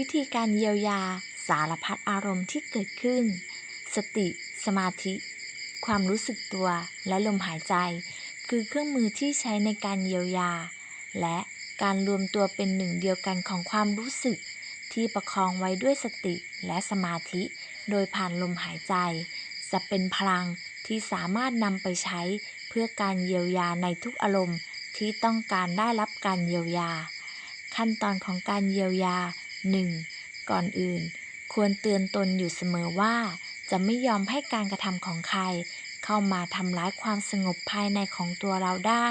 วิธีการเยียวยาสารพัดอารมณ์ที่เกิดขึ้น สติ สมาธิ ความรู้สึกตัวและลมหายใจ คือเครื่องมือที่ใช้ในการเยียวยา และการรวมตัวเป็นหนึ่งเดียวกันของความรู้สึก ที่ประคองไว้ด้วยสติและสมาธิ โดยผ่านลมหายใจ จะเป็นพลังที่สามารถนำไปใช้เพื่อการเยียวยาในทุกอารมณ์ที่ต้องการได้รับการเยียวยา ขั้นตอนของการเยียวยา 1. ก่อนอื่น ควรเตือนตนอยู่เสมอว่า จะไม่ยอมให้การกระทำของใคร เข้ามาทำร้ายความสงบภายในของตัวเราได้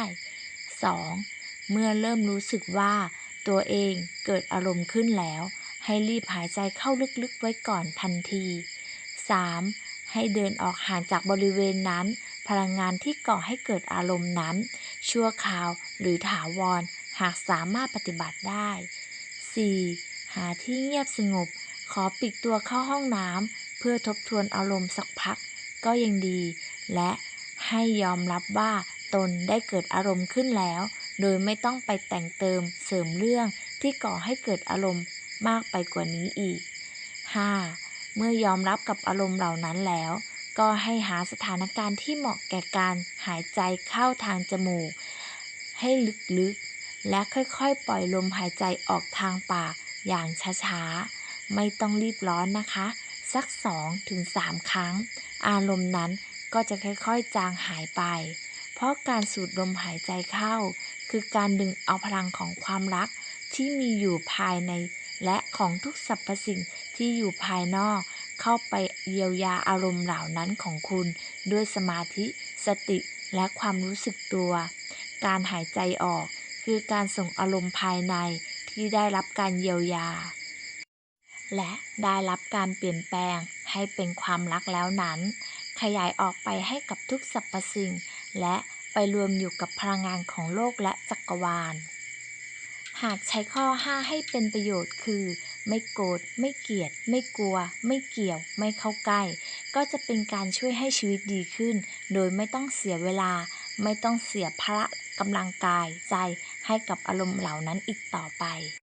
2. เมื่อเริ่มรู้สึกว่า ตัวเองเกิดอารมณ์ขึ้นแล้ว ให้รีบหายใจเข้าลึกๆไว้ก่อนทันที 3. ให้เดินออกห่างจากบริเวณนั้น พลังงานที่ก่อให้เกิดอารมณ์นั้น ชั่วคราวหรือถาวร หากสามารถปฏิบัติได้ 4. หาที่เงียบสงบ ขอปิดตัวเข้าห้องน้ำเพื่อทบทวนอารมณ์สักพักก็ยังดี และให้ยอมรับว่าตนได้เกิดอารมณ์ขึ้นแล้ว โดยไม่ต้องไปแต่งเติมเสริมเรื่องที่ก่อให้เกิดอารมณ์มากไปกว่านี้อีก 5. เมื่อยอมรับกับอารมณ์เหล่านั้นแล้ว ก็ให้หาสถานการณ์ที่เหมาะแก่การหายใจเข้าทางจมูก ให้ลึกๆ และค่อยๆ ปล่อยลมหายใจออกทางปาก อย่างช้าๆ ไม่ต้องรีบร้อนนะคะ สัก 2-3 ครั้ง อารมณ์นั้นก็จะค่อยๆ จางหายไป เพราะการสูดลมหายใจเข้า คือการดึงเอาพลังของความรักที่มีอยู่ภายใน และของทุกสรรพสิ่งที่อยู่ภายนอก เข้าไปเยียวยาอารมณ์เหล่านั้นของคุณ ด้วยสมาธิ สติและความรู้สึกตัว การหายใจออกคือการส่งอารมณ์ภายใน ที่ได้รับการเยียวยา และได้รับการเปลี่ยนแปลงให้เป็นความรักแล้วนั้น ขยายออกไปให้กับทุกสรรพสิ่ง และไปรวมอยู่กับพลังงานของโลกและจักรวาล หากใช้ข้อ 5 ให้เป็นประโยชน์คือ ไม่โกรธไม่เกลียด ไม่กลัว ไม่เกี่ยว ไม่เข้าใกล้ ก็จะเป็นการช่วยให้ชีวิตดีขึ้น โดยไม่ต้องเสียเวลา ไม่ต้องเสียพละ กำลังกายใจให้กับอารมณ์เหล่านั้นอีกต่อไป